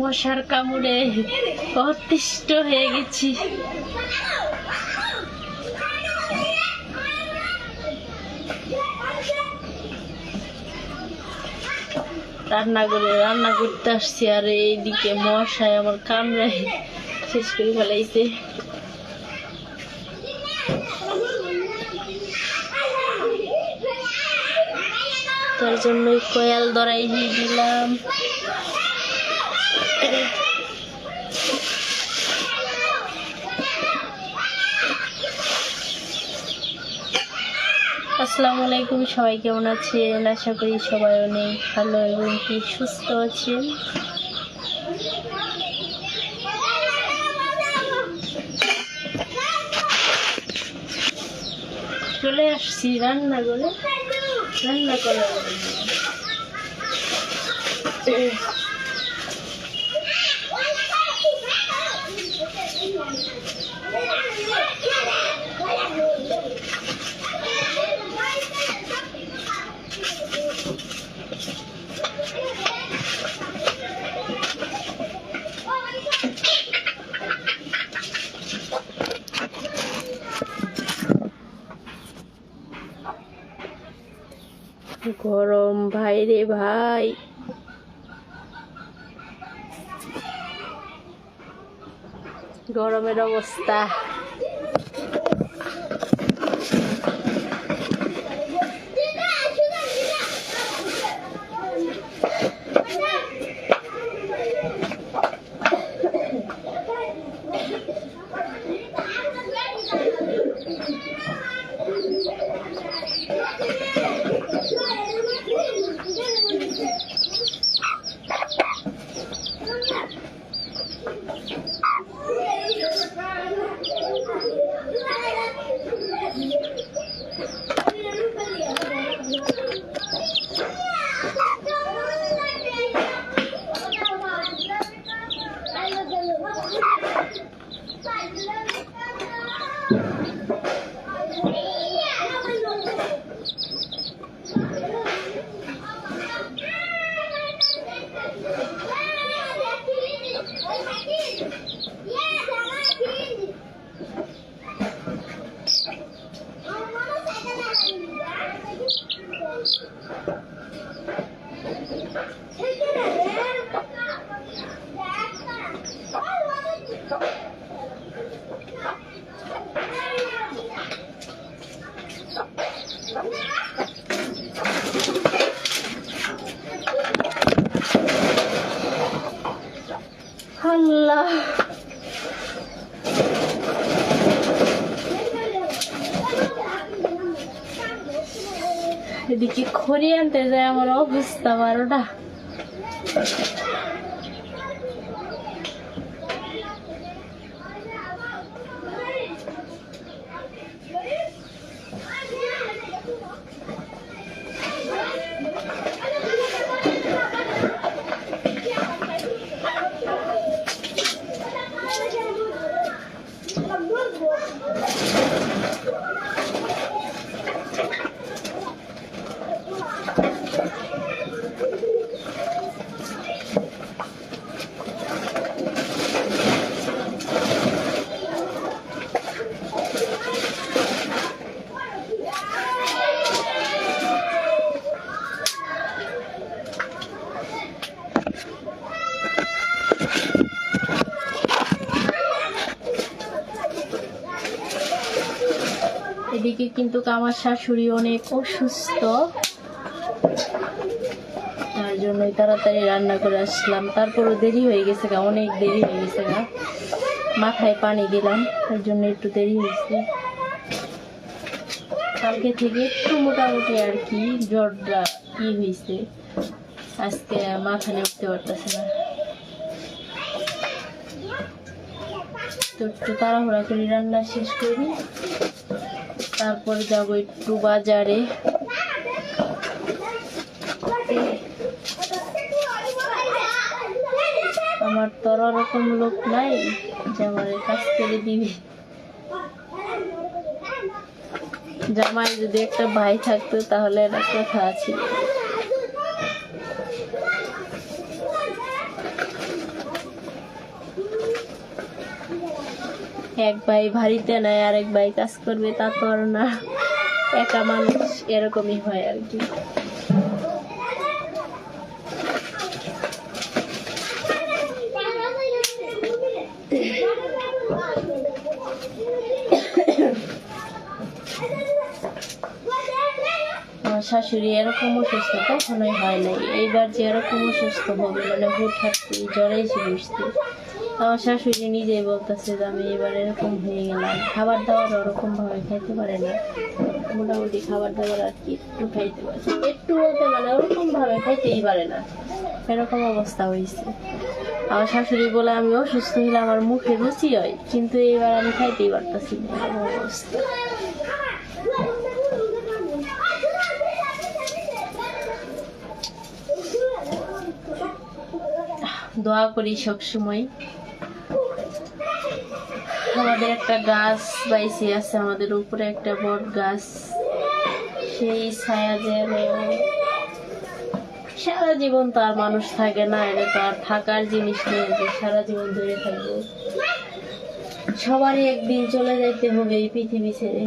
মশার কামড়ে অতিষ্ঠ হয়ে গেছি। রান্না করে রান্না করতে আসছি আর এইদিকে মশায় আমার কামড়ায় শেষ করে ফেলাইছে। তার জন্য কয়াল দরাই দিলাম। আসসালামু আলাইকুম, সবাই কেমন আছেন? আশা করি সবাই অনেক ভালো এবং কি সুস্থ আছেন? চলে আসছি রান্না করে। রান্না করার জন্য। গরম ভাই রে ভাই গরমের অবস্থা আল্লাহ এদিকে খড়ি আনতে যায় আমার অবস্থা বারোটা। কিন্তু আমার শাশুড়ি অনেক অসুস্থ। তার জন্যই তাড়াতাড়ি রান্না করে আসলাম। তারপরও দেরি হয়ে গেছে গা, অনেক দেরি হয়ে গেছে গা। মাথায় পানি দিলাম, তার জন্য একটু দেরি হয়েছে। কালকে থেকে একটু মোটামুটি আর কি, জ্বরটা কি হয়েছে। আজকে মাথা উঠতে পারতেছে না। তো একটু তাড়াহুড়া করে রান্না শেষ করি। তারপর যাব একটু বাজারে। আমার তো আর ওরকম লোক নাই যে আমার কাজ করে দিবে। জামাই যদি একটা ভাই থাকতো তাহলে একটা কথা আছে। এক ভাই ভারীতে নাই, আরেক ভাই কাজ করবে, তা না। একা মানুষ এরকমই হয় আর কি। শাশুড়ি এরকম অসুস্থ, কখনোই হয় নাই। এইবার যে এরকম অসুস্থ হবে মানে হুটহাট জ্বরে এসে বসতে আমার শাশুড়ি নিজেই বলতেছে যে আমি এবার এরকম হয়ে গেলাম। খাবার দাবার ওরকম ভাবে খাইতে পারে না। মোটামুটি খাবার দাবার আর কি একটু খাইতে পারে। একটু বলতে মানে ওরকম ভাবে খাইতেই পারে না। এরকম অবস্থা হয়েছে আমার শাশুড়ি বলে আমি অসুস্থ হইলে আমার মুখে রুচি হয়, কিন্তু এবার আমি খাইতেই পারতেছি অবস্থা। দোয়া করি সব সময় আমাদের একটা গাছ বাইসে আছে, আমাদের উপরে একটা বট গাছ। সেই ছায়া যেন সারা জীবন তো আর মানুষ থাকে না, এটা তো আর থাকার জিনিস নেই, যে সারা জীবন ধরে থাকব। সবারই একদিন চলে যাইতে হবে এই পৃথিবী ছেড়ে।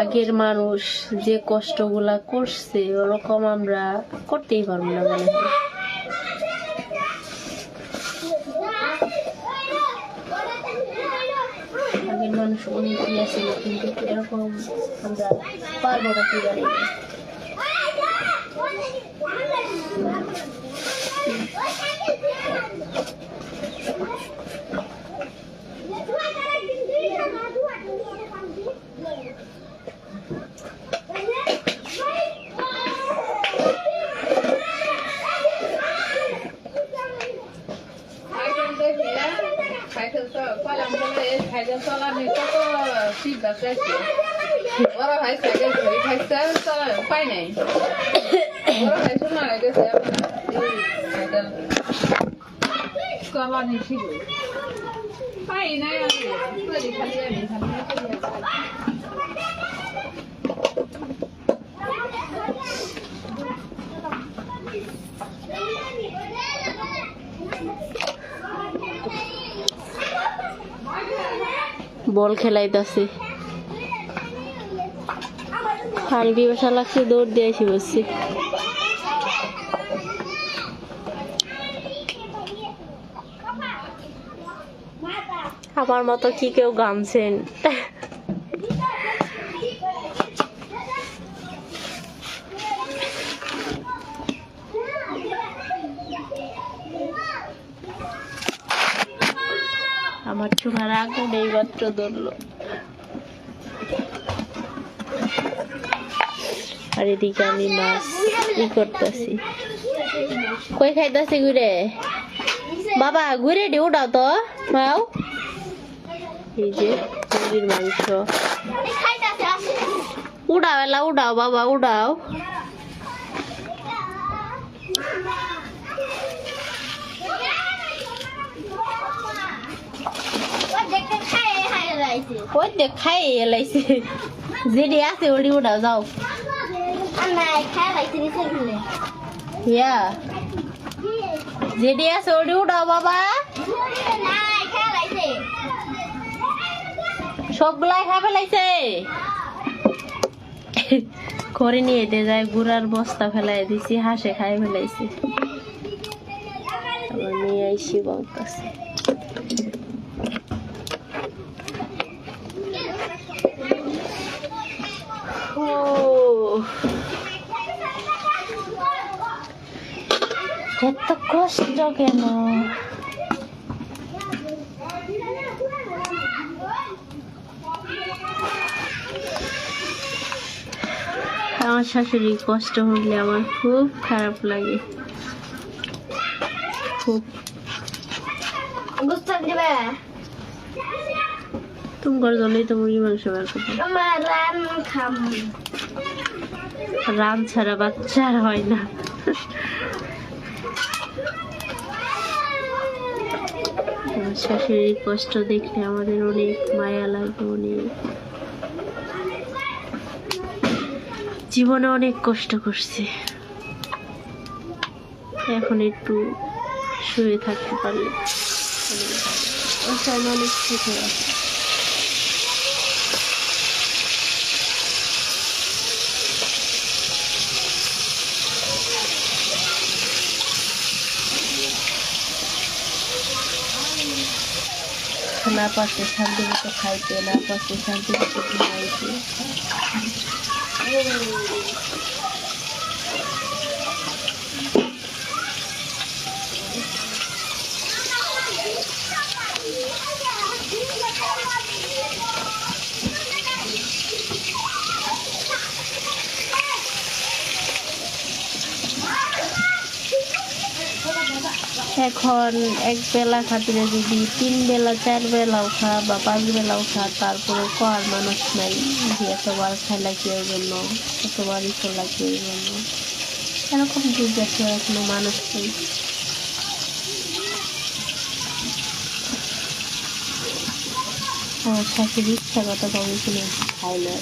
আগের মানুষ যে কষ্টগুলা করছে, ওরকম আমরা করতেই পারব না মনে। হয় আগের মানুষ অনেক ইয়ে ছিল, কিন্তু এরকম আমরা পারব না কি জানি না। সাইকেল দেখলে সাইকেল তো কলাম বলে এই সাইকেল চালানি কত ফিডব্যাক চাইছে ওরা ভাই সাইকেল ধরে খাইছে চালানো উপায় নাই ওরা ভাই শোনা গেছে সাইকেল চালানি ছিল পাই নাই আমি খালি খালি আমি খালি বল খেলাইতেছে। পানি পিপাসা লাগছে দৌড় দিয়ে এসে বসছি আমার মতো কি কেউ গামছেন? আমার চোখার আগুন মাত্র ধরলো। আর এদিকে আমি মাছ ই করতেছি কই খাইতেছি ঘুরে বাবা ঘুরে দি উঠাও তো মাও এই যে মুরগির মাংস উড়াও এলা উড়াও বাবা উড়াও ওই দেখ খাই এলাইছে যেটি আছে ওটি উড়াও যাও ইয়া আছে ওটি উড়াও বাবা সবগুলাই খাই ফেলাইছে করে নিয়ে যেতে যায়, গুড়ার বস্তা ফেলাই দিছি, হাসে খাই ফেলাইছি। আবার নিয়ে আইসি বলতেছে এত কষ্ট কেন আমার শাশুড়ি কষ্ট হলে আমার খুব খারাপ লাগে। খুব। তোমার জন্যই তো মুরগি মাংস বের করব রান রান ছাড়া বাচ্চা আর হয় না। শাশুড়ির কষ্ট দেখলে আমাদের অনেক মায়া লাগে অনেক। জীবনে অনেক কষ্ট করছে। এখন একটু শুয়ে থাকতে পারলে অনেক সুখে আছে না পারছে শান্তি মতো খাইতে না পারছে শান্তি মতো ঘুমাইতে। এখন এক বেলা খাতিরে যদি তিন বেলা চার বেলাও খা বা পাঁচ বেলাও খা তারপরে কর মানুষ নাই যে এতবার খেলা কেউ জন্য, এতবার খেলা কেউ জন্য এরকম আছে এখনও মানুষ নেই আমার শাশুড়ি ইচ্ছা কত কমে কিনে খাই কি।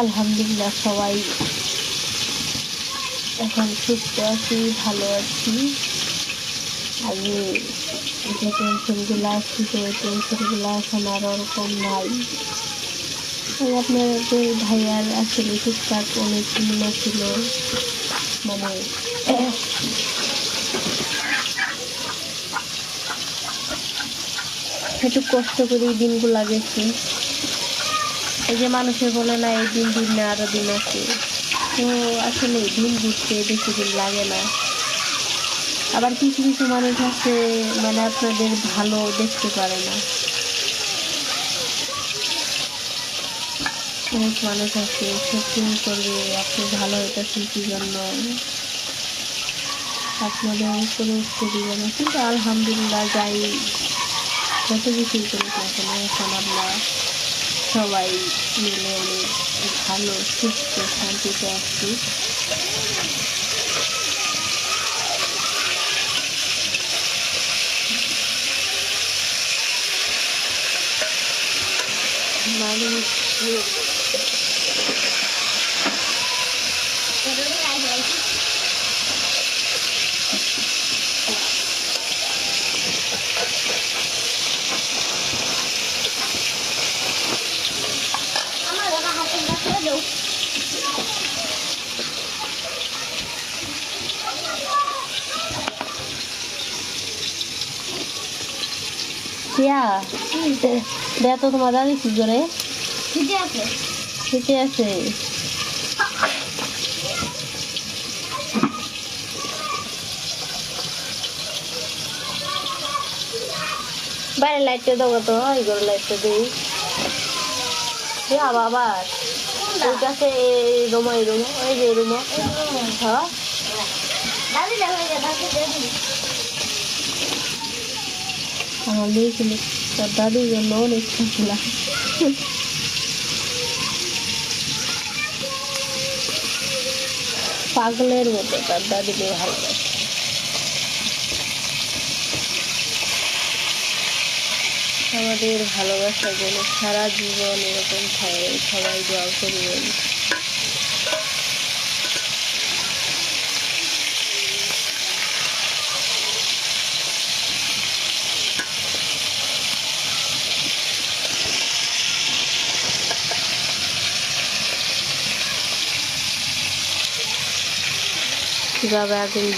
আলহামদুলিল্লাহ সবাই এখন সুস্থ আছি, ভালো আছি। আগে যে টেনশনগুলো আসছিল ওই টেনশনগুলো এখন আর ওরকম নাই। আপনাদের ভাইয়ার আসলে টুকটাক অনেক চিন্তা ছিল। মানে একটু কষ্ট করে দিনগুলো গেছে। এই যে মানুষের বলে না, এই দিন দিন না, আরও দিন আছে। তো আসলে দিন ঘুরতে বেশি দিন লাগে না। আবার কিছু কিছু মানুষ আছে মানে আপনাদের ভালো দেখতে পারে না। অনেক মানুষ আছে সত্যি করবে, আপনি ভালো হইতেছেন কি জন্য আপনাদের উপরে উঠতে দিবে না। কিন্তু আলহামদুলিল্লাহ যাই, যত কিছুই করুক না কেন, এখন আমরা সবাই মিলে অনেক ভালো সুস্থ শান্তিতে আছি। মানুষ আমার দাদা হাতে রাখতে দাও কিয়া দেয়া তো তোমার দাদি কি করে? ঠিক আছে। বাইরে লাইটটা দেবো তো ওই করে লাইটটা দিই। দিয়া বাবার ওই কাছে এই রুমা এই রুমা ওই যে রুমা। হ্যাঁ দাদি দেখো এই যে দাদি দাদি দাদির জন্য অনেক ছিল পাগলের মতো তার দাদিকে ভালোবাসে আমাদের ভালোবাসা যেন সারা জীবন এরকম থাকে সবাই দোয়া করবেন কীভাবে আগুন এই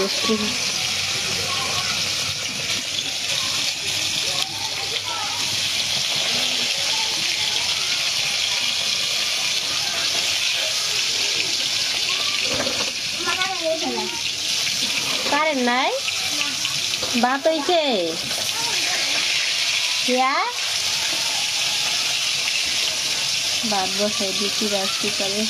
কারেন্ট নাই? ভাত হইছে? ভাত বসাই দিচ্ছি রাখছি তবে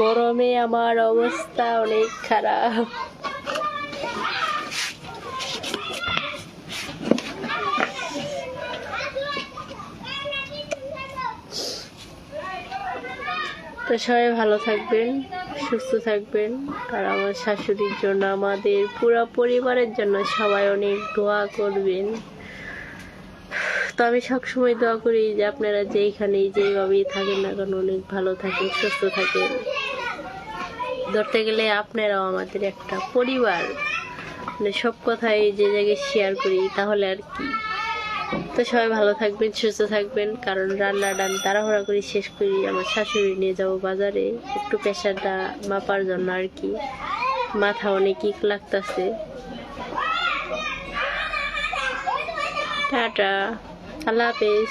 গরমে আমার অবস্থা অনেক খারাপ। তো সবাই ভালো থাকবেন, সুস্থ থাকবেন। আর আমার শাশুড়ির জন্য, আমাদের পুরো পরিবারের জন্য সবাই অনেক দোয়া করবেন। তো আমি সবসময় দোয়া করি যে আপনারা যেইখানেই যেইভাবেই থাকেন না কেন, অনেক ভালো থাকেন, সুস্থ থাকেন। ধরতে গেলে আপনারাও আমাদের একটা পরিবার। মানে সব কথাই যে জায়গায় শেয়ার করি, তাহলে আর কি। তো সবাই ভালো থাকবেন, সুস্থ থাকবেন, কারণ রান্না ডান তাড়াহুড়া করে শেষ করি, আমার শাশুড়ি নিয়ে যাব বাজারে। একটু প্রেশারটা মাপার জন্য আর কি। মাথা অনেক ইক লাগতেছে। টাটা। আল্লাহ হাফেজ।